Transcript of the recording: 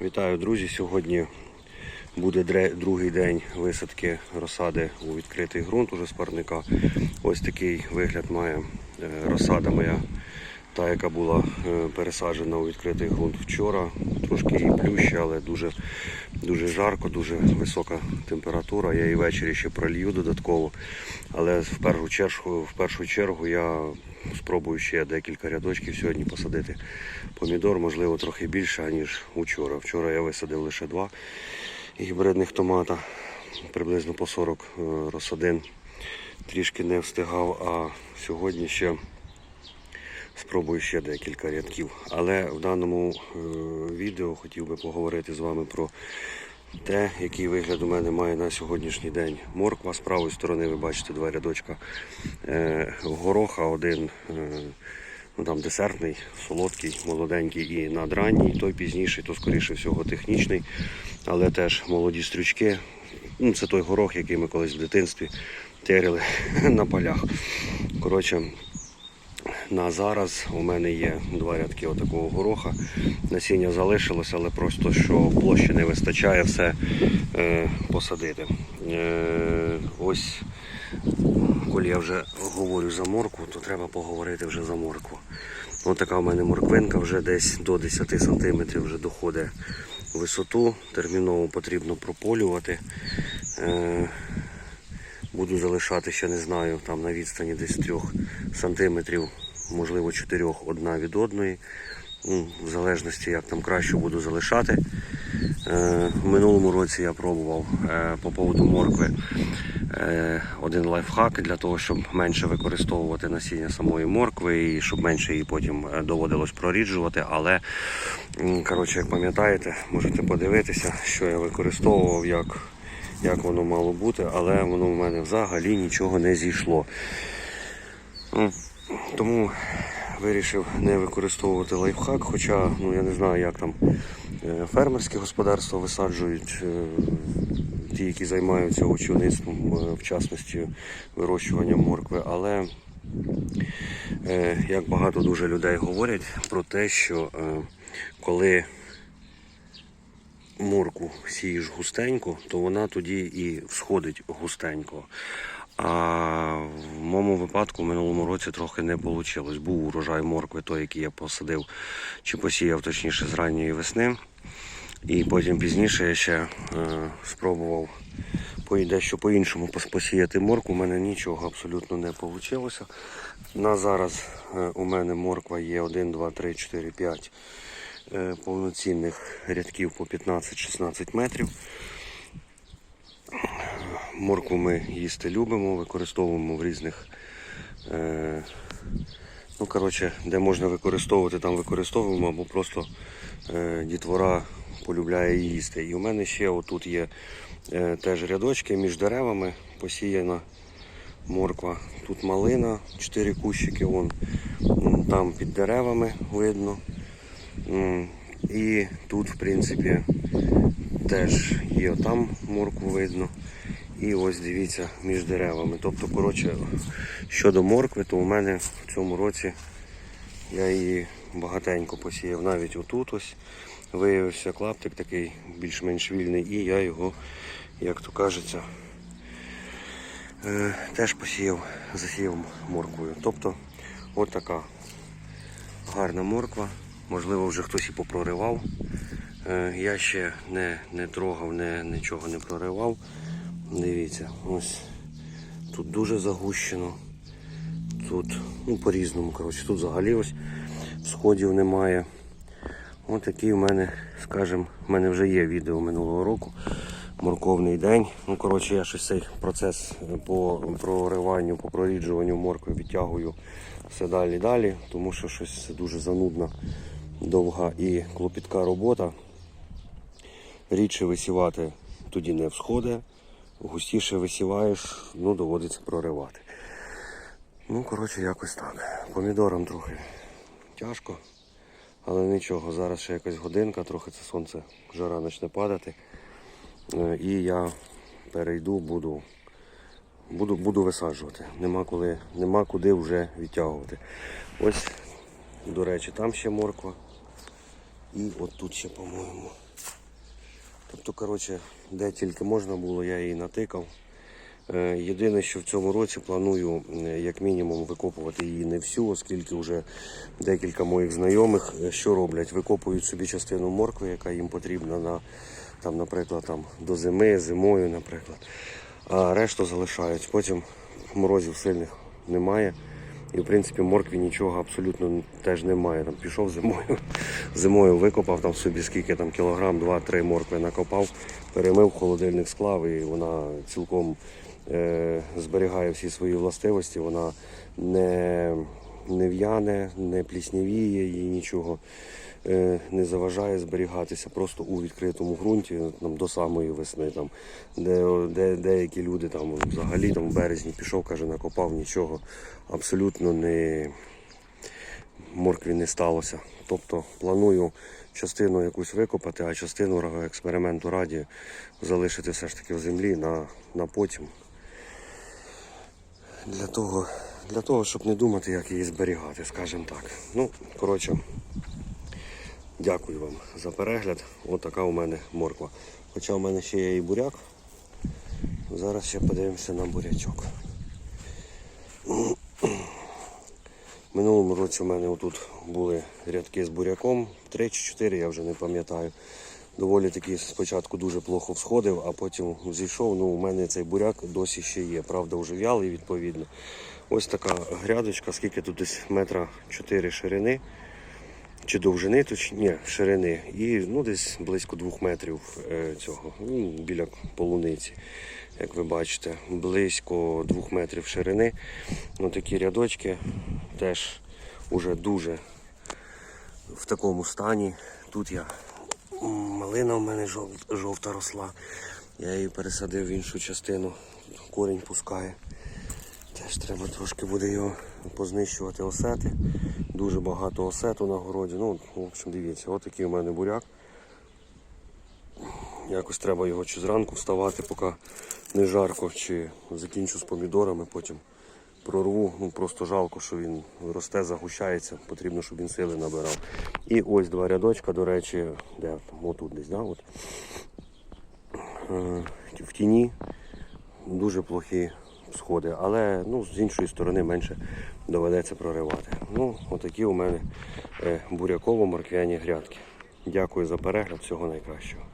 Вітаю, друзі! Сьогодні буде другий день висадки розсади у відкритий ґрунт уже з парника. Ось такий вигляд має е, розсада моя, та яка була е, пересаджена у відкритий ґрунт вчора. Трошки її плюща, але дуже, дуже жарко, дуже висока температура. Я її ввечері ще пролью додатково. Але в першу чергу, в першу чергу я спробую ще декілька рядочків сьогодні посадити помідор, можливо, трохи більше, ніж учора. Вчора я висадив лише два гібридних томата, приблизно по 40 е, розсадин. Трішки не встигав, а сьогодні ще спробую ще декілька рядків. Але в даному е, відео хотів би поговорити з вами про те, який вигляд у мене має на сьогоднішній день морква. З правої сторони ви бачите два рядочка е, гороха, один е, ну, там десертний, солодкий, молоденький і надранній. Той пізніший, то скоріше всього технічний, але теж молоді стрючки. Ну, це той горох, який ми колись в дитинстві теряли на полях. Коротше, на зараз у мене є два рядки отакого гороха. Насіння залишилося, але просто що площі не вистачає все е, посадити. Е, ось, коли я вже говорю за моркву, то треба поговорити вже за моркву. Ось така у мене морквинка вже десь до 10 см вже доходить висоту. Терміново потрібно прополювати. Е, Буду залишати ще не знаю, там на відстані десь 3 сантиметрів, можливо 4 одна від одної. Ну, в залежності як там краще буду залишати. Е, в минулому році я пробував е, по поводу моркви е, один лайфхак для того, щоб менше використовувати насіння самої моркви і щоб менше її потім доводилось проріджувати. Але коротше, як пам'ятаєте, можете подивитися, що я використовував, як, як воно мало бути, але воно в мене взагалі нічого не зійшло. Тому вирішив не використовувати лайфхак, хоча ну, я не знаю, як там е, фермерські господарства висаджують, е, ті, які займаються очівництвом, е, в частності вирощуванням моркви. Але як багато дуже людей говорять про те, що коли морку сієш густенько, то вона тоді і всходить густенько. А в моєму випадку в минулому році трохи не вийшло. Був урожай моркви, той, який я посадив чи посіяв точніше з ранньої весни. І потім пізніше я ще е, спробував дещо по-іншому посіяти моркву. У мене нічого абсолютно не вийшло. На зараз е, у мене морква є 1, 2, 3, 4, 5 е, повноцінних рядків по 15-16 метрів. Моркву ми їсти любимо, використовуємо в різних. Е, ну, коротше, де можна використовувати, там використовуємо, або просто е, дітвора полюбляє їсти. І у мене ще отут є е, теж рядочки між деревами посіяна морква. Тут малина, 4 кущики, вон, там під деревами видно. І тут, в принципі, теж є там моркву видно. І ось дивіться між деревами. Тобто, коротше, щодо моркви, то у мене в цьому році я її багатенько посіяв. Навіть отут ось виявився клаптик такий більш-менш вільний, і я його, як то кажеться, е, теж посіяв, засіяв морквою. Тобто, от гарна морква. Можливо, вже хтось і попроривав. Е, Я ще не, не трогав, не, нічого не проривав. Дивіться, ось тут дуже загущено. Тут ну, по-різному. коротше, Тут взагалі ось сходів немає. Ось такий в мене, скажімо, в мене вже є відео минулого року. Морковний день. Ну, коротше, я щось цей процес по прориванню, по проріджуванню моркви відтягую все далі і далі, тому що щось дуже занудна, довга і клопітка робота. Рідше висівати тоді не всходить, густіше висіваєш, ну доводиться проривати. Ну, коротше, якось так. Помідорам трохи тяжко, але нічого, зараз ще якась годинка, трохи це сонце жара почне падати. Е, І я перейду, буду, буду, буду висаджувати. Нема, коли, нема куди вже відтягувати. Ось, до речі, там ще морква. І от тут ще, по-моєму. Тобто, коротше, де тільки можна було, я її натикав. Е, Єдине, що в цьому році планую як мінімум викопувати її не всю, оскільки вже декілька моїх знайомих е, що роблять? Викопують собі частину моркви, яка їм потрібна на, там, наприклад, там, до зими, зимою, наприклад. А решту залишають. Потім морозів сильних немає. І в принципі моркві нічого абсолютно теж немає. Там пішов зимою, зимою викопав там собі скільки там кілограм, два-три моркви накопав, перемив холодильник склав і вона цілком е, зберігає всі свої властивості. Вона не, не в'яне, не пліснявіє, їй нічого не заважає зберігатися просто у відкритому ґрунті там, до самої весни. Там, де, де деякі люди там взагалі там, в березні пішов, каже, накопав нічого абсолютно не моркві не сталося. Тобто планую частину якусь викопати, а частину експерименту раді залишити все ж таки в землі на, на потім. Для того, для того, щоб не думати, як її зберігати, скажімо так. Ну, коротше, дякую вам за перегляд. От така у мене морква. Хоча у мене ще є і буряк. Зараз ще подивимося на бурячок. Минулому році у мене отут були рядки з буряком, 3 чи 4, я вже не пам'ятаю. Доволі таки спочатку дуже плохо всходив, а потім зійшов. Ну, у мене цей буряк досі ще є. Правда, вже в'ялий відповідно. Ось така грядочка, скільки тут десь метра 4 ширини. Чи довжини, точ... ширини. І ну, десь близько двох метрів е, цього, ну, біля полуниці. Як ви бачите, близько двох метрів ширини. Ну, такі рядочки теж уже дуже в такому стані. Тут я малина в мене жов- жовта росла. Я її пересадив в іншу частину. Корінь пускає. Теж треба трошки буде його познищувати осети. Дуже багато осету на городі. Ну, в общем, дивіться, отакий у мене буряк. Якось треба його чи зранку вставати, поки не жарко, чи закінчу з помідорами, потім прорву. Ну просто жалко, що він росте, загущається, потрібно, щоб він сили набирав. І ось два рядочка, до речі, де отут десь, да? От. Е, в тіні дуже плохі сходи, але ну, з іншої сторони менше доведеться проривати. Ну, отакі у мене е, буряково-морквяні грядки. Дякую за перегляд, всього найкращого.